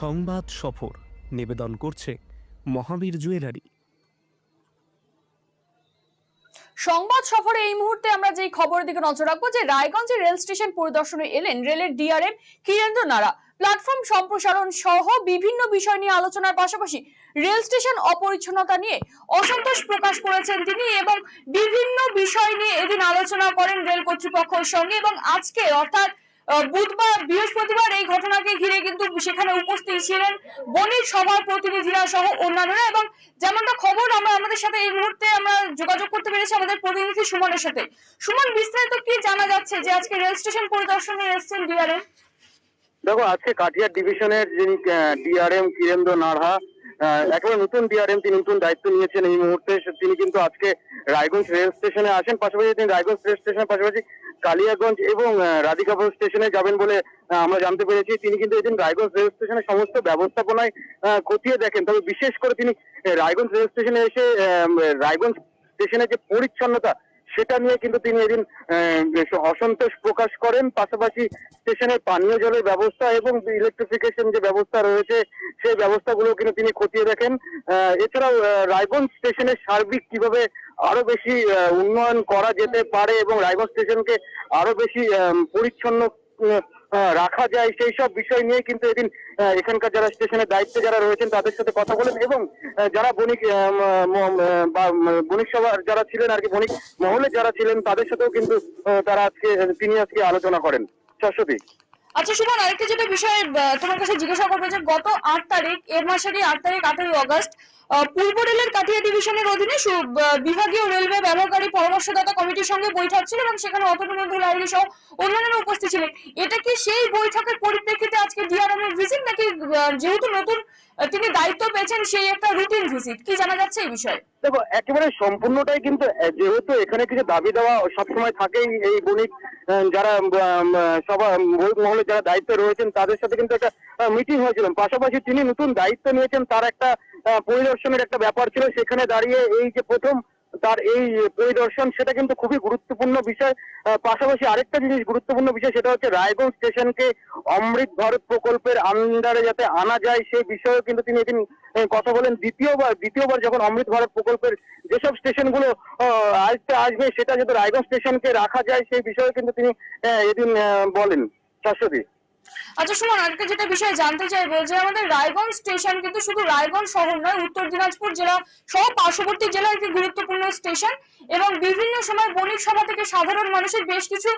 সংবাদ সফর নিবেদন করছে মহাবীর জুয়েলারি। সংবাদ সফরে এই মুহূর্তে আমরা যেই খবরের দিকে নজর রাখব, যে রায়গঞ্জে রেল স্টেশন পরিদর্শনে এলেন রেলের ডিআরএম কিরেন্দ্র নারা। প্ল্যাটফর্ম সম্প্রসারণ সহ বিভিন্ন বিষয় নিয়ে আলোচনার পাশাপাশি রেল স্টেশন অপরিচ্ছন্নতা নিয়ে অসন্তোষ প্রকাশ করেছেন তিনি এবং বিভিন্ন বিষয় নিয়ে এদিন আলোচনা করেন রেল কর্তৃপক্ষের সঙ্গে এবং আজকে অর্থাৎ বুধবার, বৃহস্পতিবার ঘটনাকে ঘিরে কিন্তু সেখানে উপস্থিত ছিলেন বণিক সভার প্রতিনিধিরা সহ অন্যান্যরা এবং যেমনটা খবর আমরা আমাদের সাথে এই মুহূর্তে আমরা যোগাযোগ করতে পেরেছি আমাদের প্রতিনিধি সুমনের সাথে। সুমন বিস্তারিত কি জানা যাচ্ছে যে আজকে রেল স্টেশন পরিদর্শনে এসেছেন ডিআরএম? দেখো আজকে কাটিয়ার ডিভিশনের যিনি ডিআরএম কিরেন্দ্র আহ, একেবারে নতুন ডিআরএম তিনি নতুন দায়িত্ব নিয়েছেন এই মুহূর্তে। তিনি কিন্তু আজকে রায়গঞ্জ রেল স্টেশনে আসেন পাশাপাশি তিনি রায়গঞ্জ রেল স্টেশনের পাশাপাশি কালিয়াগঞ্জ এবং রাধিকাপুর স্টেশনে যাবেন বলে আমরা জানতে পেরেছি। তিনি কিন্তু এদিন রায়গঞ্জ রেল স্টেশনের সমস্ত ব্যবস্থাপনায় খতিয়ে দেখেন। তবে বিশেষ করে তিনি রায়গঞ্জ রেল স্টেশনে এসে রায়গঞ্জ স্টেশনের যে পরিচ্ছন্নতা, সেটা নিয়ে কিন্তু তিনি এদিন অসন্তোষ প্রকাশ করেন। পাশাপাশি স্টেশনের পানীয় জলের ব্যবস্থা এবং ইলেকট্রিফিকেশন যে ব্যবস্থা রয়েছে সেই ব্যবস্থাগুলো কিন্তু তিনি খতিয়ে দেখেন। এছাড়াও রায়গঞ্জ স্টেশনের সার্বিক কীভাবে আরও বেশি উন্নয়ন করা যেতে পারে এবং রায়গঞ্জ স্টেশনকে আরও বেশি পরিচ্ছন্ন রাখা যায়, সেই সব বিষয় নিয়ে কিন্তু এদিন এখানকার যারা স্টেশনের দায়িত্বে যারা রয়েছেন তাদের সাথে কথা বলেন এবং যারা বণিক বণিক সভার যারা ছিলেন আর কি, বণিক মহলে যারা ছিলেন তাদের সাথেও কিন্তু তারা আজকে, তিনি আজকে আলোচনা করেন। শাশ্বতী। আচ্ছা সুমন, আরেকটা যেটা বিষয়ে তোমার কাছে জিজ্ঞাসা করব যে গত আট তারিখ, এর মাসেরই আট তারিখ আটই অগস্ট পূর্ব রেলের কাটিয়া ডিভিশনের অধীনে বিভাগীয় রেলওয়ে ব্যবহারকারী পরামর্শদাতা কমিটির সঙ্গে বৈঠক ছিল এবং সেখানে অতনুমন্ত্রী লাইলি সহ অন্যান্যরা উপস্থিত ছিলেন। এটা কি সেই বৈঠকের পরিপ্রেক্ষিতে আজকে ডিআরএম এর ভিজিট নাকি যেহেতু নতুন তিনি দায়িত্ব পেয়েছেন সেই একটা রুটিন ভিজিট কি জানা যাচ্ছে এই বিষয়ে? দেখো, একেবারে সম্পূর্ণটাই কিন্তু যেহেতু এখানে কিছু দাবি দেওয়া সবসময় থাকেই এই বণিক যারা সভা মহলে যারা দায়িত্বে রয়েছেন, তাদের সাথে কিন্তু একটা মিটিং হয়েছিল। পাশাপাশি তিনি নতুন দায়িত্ব নিয়েছেন, তার একটা পরিদর্শনের একটা ব্যাপার ছিল, সেখানে দাঁড়িয়ে এই যে প্রথম তার এই পরিদর্শন, সেটা কিন্তু খুবই গুরুত্বপূর্ণ বিষয়। পাশাপাশি আরেকটা জিনিস গুরুত্বপূর্ণ বিষয়, সেটা হচ্ছে রায়গঞ্জ স্টেশনকে অমৃত ভারত প্রকল্পের আন্ডারে যাতে আনা যায়, সেই বিষয়েও কিন্তু তিনি এদিন কথা বলেন। দ্বিতীয়বার দ্বিতীয়বার যখন অমৃত ভারত প্রকল্পের যেসব স্টেশনগুলো আসতে আসবে, সেটা যাতে রায়গঞ্জ স্টেশনকে রাখা যায়, সেই বিষয়ে কিন্তু তিনি এদিন বলেন। শাশ্বতী আচ্ছা সুমন আজকে যেটা বিষয়ে জানতে চাইব যে আমাদের রায়গঞ্জ স্টেশন কিন্তু শুধু রায়গঞ্জ শহর নয়, উত্তর দিনাজপুর জেলা সহ পার্শ্ববর্তী জেলার একটি গুরুত্বপূর্ণ স্টেশন এবং বিভিন্ন সময় বণিক সভা থেকে সাধারণ মানুষের বেশ কিছু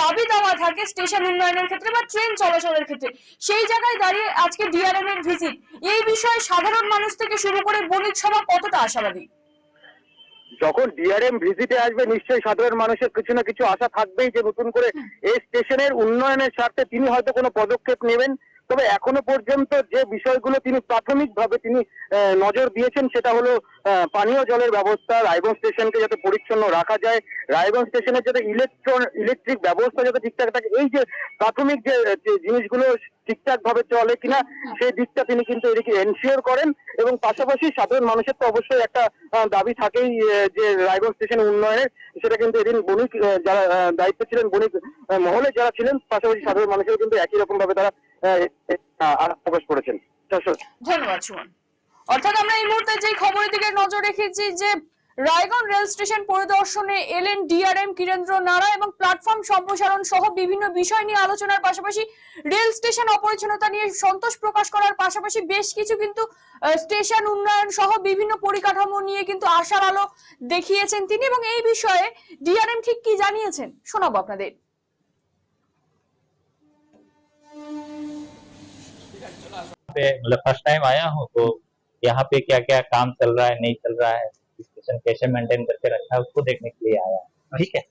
দাবি দেওয়া থাকে স্টেশন উন্নয়নের ক্ষেত্রে বা ট্রেন চলাচলের ক্ষেত্রে। সেই জায়গায় দাঁড়িয়ে আজকে ডিআরএম এর ভিজিট এই বিষয়ে সাধারণ মানুষ থেকে শুরু করে বণিক সভা কতটা আশাবাদী? যখন ডিআরএম ভিজিটে আসবে নিশ্চয়ই সাধারণ মানুষের কিছু না কিছু আশা থাকবেই যে নতুন করে এই স্টেশনের উন্নয়নের স্বার্থে তিনি হয়তো কোনো পদক্ষেপ নেবেন। তবে এখনও পর্যন্ত যে বিষয়গুলো তিনি প্রাথমিকভাবে তিনি নজর দিয়েছেন সেটা হলো পানীয় জলের ব্যবস্থা, রায়গঞ্জ স্টেশনকে যাতে পরিচ্ছন্ন রাখা যায়, রায়গঞ্জ স্টেশনের যাতে ইলেকট্রন, ইলেকট্রিক ব্যবস্থা যাতে ঠিকঠাক থাকে, এই যে প্রাথমিক যে জিনিসগুলো ঠিকঠাক ভাবে চলে কিনা, সেই দিকটা তিনি কিন্তু এদিকে এনশিওর করেন এবং পাশাপাশি সাধারণ মানুষের তো অবশ্যই একটা দাবি থাকেই যে রায়গঞ্জ স্টেশন উন্নয়নের, সেটা কিন্তু এদিন বণিক যারা দায়িত্ব ছিলেন বণিক মহলে যারা ছিলেন, পাশাপাশি সাধারণ মানুষের কিন্তু একই রকম ভাবে তারা প্রকাশ করেছেন। ধন্যবাদ, সুমন। অর্থাৎ আমরা এই মুহূর্তে যে খবরের দিকে নজর রেখেছি যে রায়গঞ্জ রেল স্টেশন পরিদর্শনে এলেন ডিআরএম কিরেন্দ্র নারা এবং প্ল্যাটফর্ম সম্প্রসারণ সহ বিভিন্ন বিষয় নিয়ে আলোচনার পাশাপাশি রেল স্টেশন অপরিচ্ছন্নতা নিয়ে সন্তোষ প্রকাশ করার পাশাপাশি বেশ কিছু কিন্তু স্টেশন উন্নয়ন সহ বিভিন্ন পরিকাঠামো নিয়ে কিন্তু আশার আলো দেখিয়েছেন তিনি এবং এই বিষয়ে ডিআরএম ঠিক কি জানিয়েছেন? শোনাবো আপনাদের। पे मतलब फ़र्स्ट टाइम आया हूँ तो यहाँ पे क्या क्या काम चल रहा है नहीं चल रहा है स्टेशन कैसे मेंटेन करके रखा है उसको देखने के लिए आया ठीक है?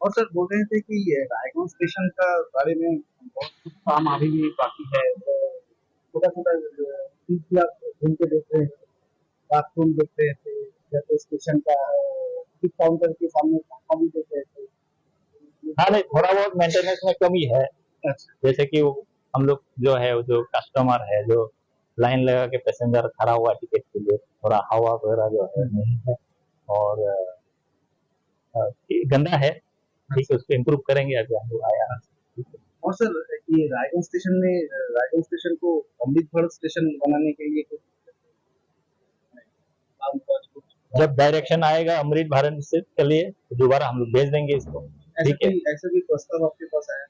और सर बोल रहे थे कि ये रायगंज स्टेशन का बारे में बहुत कुछ काम अभी भी बाकी है छोटा छोटा चीज़ भी आप घूम के देख रहे हैं बाथरूम देख रहे थे जैसे स्टेशन का टिकट काउंटर के सामने पंखा भी देख रहे थे। हाँ नहीं थोड़ा बहुत मेंटेनेंस में कमी है। अच्छा। जैसे कि हम लोग जो है वो जो कस्टमर है जो लाइन लगा के पैसेंजर खड़ा हुआ टिकट के लिए थोड़ा हवा वगैरह जो है नहीं है और गंदा है। ठीक है उसको इम्प्रूव करेंगे अभी हम लोग आया। और सर ये रायगंज स्टेशन में रायगंज स्टेशन को अमृत भारत स्टेशन बनाने के लिए जब डायरेक्शन आएगा अमृत भारत से के लिए दोबारा हम लोग भेज देंगे इसको। ठीक है। ऐसा कोई प्रस्ताव आपके पास आया?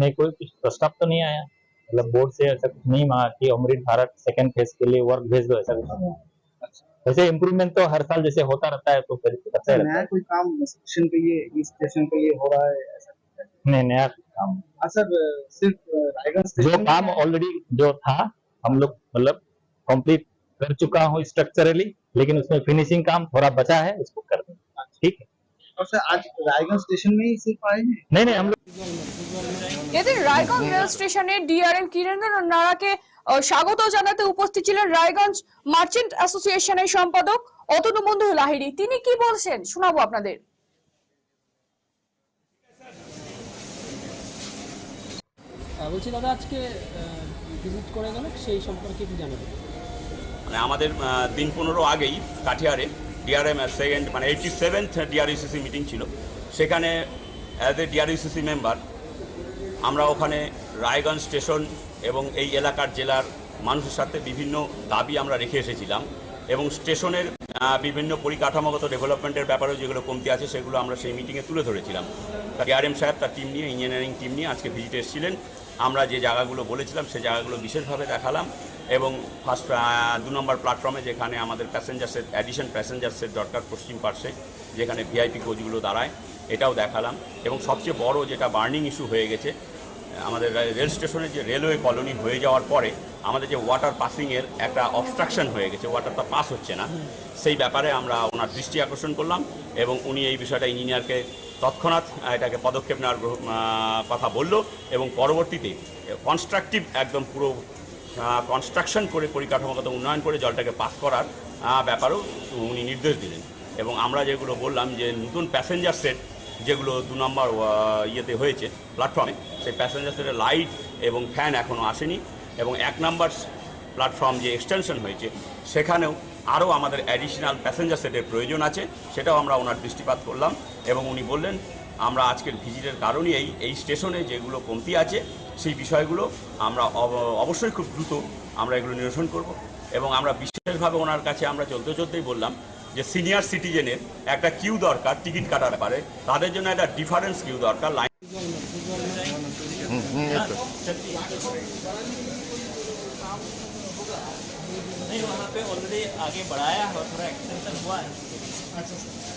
नहीं कोई कुछ प्रस्ताव तो नहीं आया। मतलब बोर्ड से ऐसा कुछ नहीं मांगा कि अमृत भारत सेकंड फ़ेज़ के लिए वर्क भेज दो ऐसा कुछ अच्छा। वैसे इम्प्रूवमेंट तो हर साल जैसे होता रहता है तो फिर नया कोई काम स्टेशन के लिए स्टेशन के लिए हो रहा है ऐसा नहीं नया काम हाँ सर सिर्फ़ रायगंज जो काम ऑलरेडी जो था हम लोग मतलब कंप्लीट कर चुका हूँ स्ट्रक्चरली लेकिन उसमें फिनिशिंग काम थोड़ा बचा है उसको कर देंगे। ठीक है? और सर आज रायगंज स्टेशन में ही सिर्फ आए हैं नहीं नहीं हम लोग এদিন রায়গঞ্জ রেল স্টেশনে ডিআরএম কিরেন্দ্র নারাকে আহ, স্বাগত জানাতে উপস্থিত ছিলেন রায়গঞ্জ মার্চেন্ট অ্যাসোসিয়েশনের সম্পাদক অতনু বন্ধু লাহিড়ী তিনি কি বলছেন শোনাবো আপনাদের আহ, বলছি দাদা আজকে ভিজিট করে গেল সেই সম্পর্কে একটু জানাবেন মানে আমাদের আহ, দিন পনেরো আগেই কাঠিয়ারে ডিআরএম সেকেন্ড মানে এইটি সেভেন্থ ডিআরইউসিসি মিটিং ছিল। সেখানে অ্যাজ এ ডিআরইউসিসি মেম্বার আমরা ওখানে রায়গঞ্জ স্টেশন এবং এই এলাকার জেলার মানুষের সাথে বিভিন্ন দাবি আমরা রেখে এসেছিলাম এবং স্টেশনের বিভিন্ন পরিকাঠামোগত ডেভেলপমেন্টের ব্যাপারেও যেগুলো কমতি আছে সেগুলো আমরা সেই মিটিংয়ে তুলে ধরেছিলাম। ডিআরএম সাহেব তার টিম নিয়ে ইঞ্জিনিয়ারিং টিম নিয়ে আজকে ভিজিটে এসেছিলেন। আমরা যে জায়গাগুলো বলেছিলাম সেই জায়গাগুলো বিশেষভাবে দেখালাম। এবং ফার্স্ট দু নম্বর প্ল্যাটফর্মে যেখানে আমাদের প্যাসেঞ্জার্সের অ্যাডিশন প্যাসেঞ্জার্সের দরকার পশ্চিম পার্শ্বে, যেখানে ভিআইপি কোচগুলো দাঁড়ায়, এটাও দেখালাম। এবং সবচেয়ে বড় যেটা বার্নিং ইস্যু হয়ে গেছে আমাদের রেল স্টেশনের যে রেলওয়ে কলোনি হয়ে যাওয়ার পরে আমাদের যে ওয়াটার পাসিংয়ের একটা অবস্ট্রাকশন হয়ে গেছে ওয়াটারটা পাস হচ্ছে না। সেই ব্যাপারে আমরা ওনার দৃষ্টি আকর্ষণ করলাম এবং উনি এই বিষয়টা ইঞ্জিনিয়ারকে তৎক্ষণাৎ এটাকে পদক্ষেপ নেওয়ার কথা বলল এবং পরবর্তীতে কনস্ট্রাকটিভ একদম পুরো কনস্ট্রাকশন করে, পরিকাঠামোগত উন্নয়ন করে জলটাকে পাস করার ব্যাপারেও উনি নির্দেশ দিলেন। এবং আমরা যেগুলো বললাম যে নতুন প্যাসেঞ্জার সেট যেগুলো দু নম্বর ইয়েতে হয়েছে প্ল্যাটফর্মে সেই প্যাসেঞ্জার সেটের লাইট এবং ফ্যান এখনও আসেনি। এবং এক নম্বর প্ল্যাটফর্ম যে এক্সটেনশন হয়েছে, সেখানেও আরও আমাদের অ্যাডিশনাল প্যাসেঞ্জার সেটের প্রয়োজন আছে, সেটাও আমরা ওনার দৃষ্টিপাত করলাম। এবং উনি বললেন আমরা আজকের ভিজিটের কারণেই এই এই স্টেশনে যেগুলো কমতি আছে সেই বিষয়গুলো আমরা অব- অবশ্যই খুব দ্রুত আমরা এগুলো নিরসন করব এবং আমরা বিশেষভাবে ওনার কাছে আমরা চলতে চলতেই বললাম যে সিনিয়র সিটিজেনের একটা কিউ দরকার টিকিট কাটার ব্যাপারে তাদের জন্য একটা ডিফারেন্স কিউ দরকার লাইন नहीं वहाँ पे ऑलरेडी आगे बढ़ाया है और थोड़ा एक्सटेंशन हुआ है